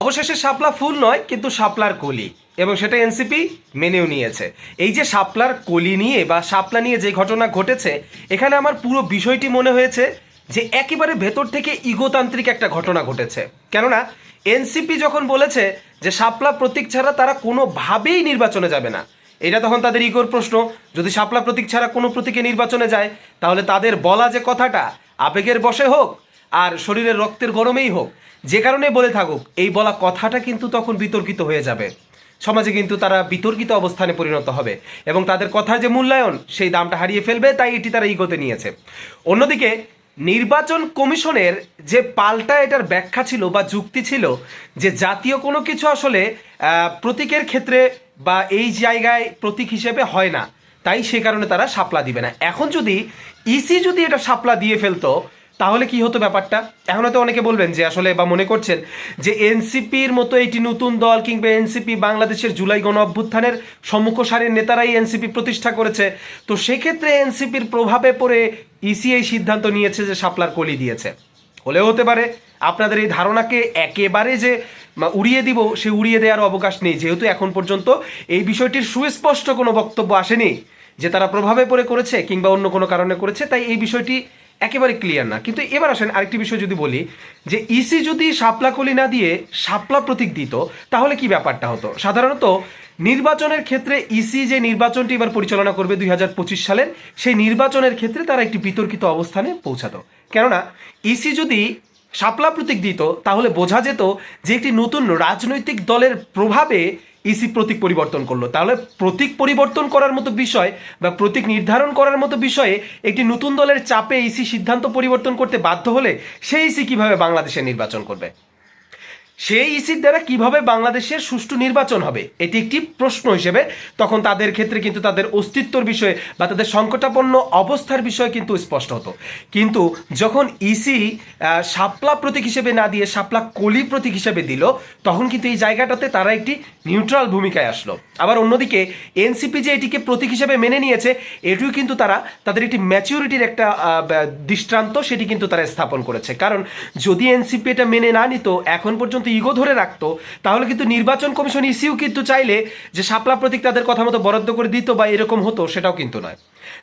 অবশেষে শাপলা ফুল নয়, কিন্তু শাপলার কলি। এবং সেটা এনসিপি মেনেও নিয়েছে। এই যে শাপলার কলি নিয়ে বা শাপলা নিয়ে যে ঘটনা ঘটেছে, এখানে আমার পুরো বিষয়টি মনে হয়েছে যে একেবারে ভেতর থেকে ইগোতান্ত্রিক একটা ঘটনা ঘটেছে। কেননা, এনসিপি যখন বলেছে যে শাপলা প্রতীক ছাড়া তারা কোনোভাবেই নির্বাচনে যাবে না, এটা তখন তাদের ইগোর প্রশ্ন। যদি শাপলা প্রতীক ছাড়া কোনো প্রতীকে নির্বাচনে যায়, তাহলে তাদের বলা যে কথাটা, আবেগের বসে হোক আর শরীরের রক্তের গরমেই হোক, যে কারণে বলে থাকুক, এই বলা কথাটা কিন্তু তখন বিতর্কিত হয়ে যাবে। সমাজে কিন্তু তারা বিতর্কিত অবস্থানে পরিণত হবে এবং তাদের কথার যে মূল্যায়ন, সেই দামটা হারিয়ে ফেলবে, তাই এটি তারা ইগোতে নিয়েছে। অন্যদিকে, নির্বাচন কমিশনের যে পাল্টা এটার ব্যাখ্যা ছিল বা যুক্তি ছিল যে জাতীয় কোনো কিছু আসলে প্রতীকের ক্ষেত্রে বা এই জায়গায় প্রতীক হিসেবে হয় না, তাই সে কারণে তারা সাপলা দিবে না। এখন যদি ইসি যদি এটা সাপলা দিয়ে ফেলতো তাহলে কি হতো ব্যাপারটা? এখন হয়তো অনেকে বলবেন যে আসলে বা মনে করছেন যে এনসিপির মতো একটি নতুন দল কিংবা এনসিপি বাংলাদেশের জুলাই গণ অভ্যুত্থানের সম্মুখ সারির নেতারাই এনসিপি প্রতিষ্ঠা করেছে। তো সেক্ষেত্রে এনসিপির প্রভাবে পড়ে ইসি এই সিদ্ধান্ত নিয়েছে যে শাপলার কলি দিয়েছে। হলেও হতে পারে, আপনাদের এই ধারণাকে একেবারে যে উড়িয়ে দিব, সে উড়িয়ে দেওয়ার অবকাশ নেই। যেহেতু এখন পর্যন্ত এই বিষয়টির সুস্পষ্ট কোনো বক্তব্য আসেনি যে তারা প্রভাবে পড়ে করেছে কিংবা অন্য কোনো কারণে করেছে, তাই এই বিষয়টি একেবারে ক্লিয়ার না। কিন্তু এবার আসেন আরেকটি বিষয় যদি বলি, যে ইসি যদি শাপলা কলি না দিয়ে শাপলা প্রতীক দিত, তাহলে কি ব্যাপারটা হতো? সাধারণত নির্বাচনের ক্ষেত্রে ইসি যে নির্বাচনটি এবার পরিচালনা করবে দুই হাজার পঁচিশ সালের, সেই নির্বাচনের ক্ষেত্রে তারা একটি বিতর্কিত অবস্থানে পৌঁছাতো। কেননা ইসি যদি শাপলা প্রতীক দিত, তাহলে বোঝা যেত যে একটি নতুন রাজনৈতিক দলের প্রভাবে ইসি প্রতীক পরিবর্তন করল। তাহলে প্রতীক পরিবর্তন করার মতো বিষয় বা প্রতীক নির্ধারণ করার মতো বিষয়ে একটি নতুন দলের চাপে ইসি সিদ্ধান্ত পরিবর্তন করতে বাধ্য হলে সেই ইসি কীভাবে বাংলাদেশে নির্বাচন করবে? সেই ইসির দ্বারা কীভাবে বাংলাদেশের সুষ্ঠু নির্বাচন হবে, এটি একটি প্রশ্ন হিসেবে তখন তাদের ক্ষেত্রে কিন্তু তাদের অস্তিত্বর বিষয়ে বা তাদের সংকটাপন্ন অবস্থার বিষয়ে কিন্তু স্পষ্ট হতো। কিন্তু যখন ইসি শাপলা প্রতীক হিসেবে না দিয়ে শাপলা কলি প্রতীক হিসেবে দিল, তখন কিন্তু এই জায়গাটাতে তারা একটি নিউট্রাল ভূমিকায় আসলো। আবার অন্যদিকে এনসিপি যে এটিকে প্রতীক হিসেবে মেনে নিয়েছে, এটিও কিন্তু তারা তাদের একটি ম্যাচিউরিটির একটা দৃষ্টান্ত সেটি কিন্তু তারা স্থাপন করেছে। কারণ যদি এনসিপি এটা মেনে না নিত, এখন পর্যন্ত ইগো ধরে রাখতো তাহলে কিন্তু নির্বাচন কমিশন ইসিও কিন্তু চাইলে যে শাপলা প্রতীক তাদের কথা মতো বরাদ্দ করে দিত বা এরকম হতো সেটাও কিন্তু নয়।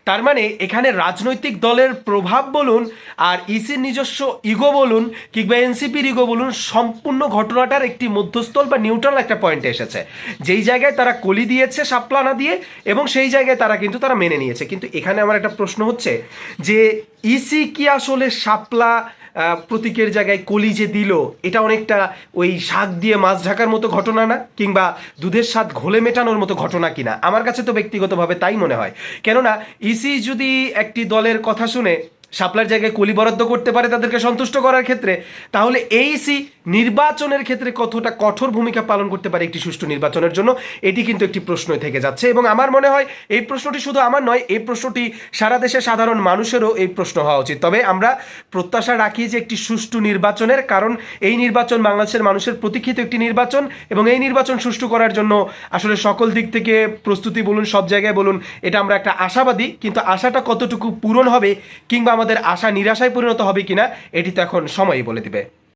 তার মানে এখানে রাজনৈতিক দলের প্রভাব বলুন আর ইসির নিজস্ব ইগো বলুন কিংবা এনসিপির ইগো বলুন সম্পূর্ণ ঘটনাটার একটি মধ্যস্থল বা নিউট্রাল একটা পয়েন্টে এসেছে। যেই জায়গায় তারা কলি দিয়েছে শাপলা না দিয়ে এবং সেই জায়গায় তারা কিন্তু তারা মেনে নিয়েছে। কিন্তু এখানে আমার একটা প্রশ্ন হচ্ছে যে ইসি কি আসলে আহ, প্রতীকের জায়গায় কলি যে দিল, এটা অনেকটা ওই শাক দিয়ে মাছ ঢাকার মতো ঘটনা না? কিংবা দুধের স্বাদ ঘোলে মেটানোর মতো ঘটনা কিনা? আমার কাছে তো ব্যক্তিগতভাবে তাই মনে হয়। কেননা, ইসি যদি একটি দলের কথা শুনে শাপলার জায়গায় কলি বরাদ্দ করতে পারে তাদেরকে সন্তুষ্ট করার ক্ষেত্রে, তাহলে এইসি নির্বাচনের ক্ষেত্রে কতটা কঠোর ভূমিকা পালন করতে পারে একটি সুষ্ঠু নির্বাচনের জন্য? এটি কিন্তু একটি প্রশ্নই থেকে যাচ্ছে এবং আমার মনে হয় এই প্রশ্নটি শুধু আমার নয়, এই প্রশ্নটি সারা দেশের সাধারণ মানুষেরও এই প্রশ্ন হওয়া উচিত। তবে আমরা প্রত্যাশা রাখি যে একটি সুষ্ঠু নির্বাচনের, কারণ এই নির্বাচন বাংলাদেশের মানুষের প্রতীক্ষিত একটি নির্বাচন এবং এই নির্বাচন সুষ্ঠু করার জন্য আসলে সকল দিক থেকে প্রস্তুতি বলুন, সব জায়গায় বলুন, এটা আমরা একটা আশাবাদী, কিন্তু আশাটা কতটুকু পূরণ হবে কিংবা আমাদের আশা নিরাশায় পরিণত হবে কিনা এটি তো এখন সময়ই বলে দিবে।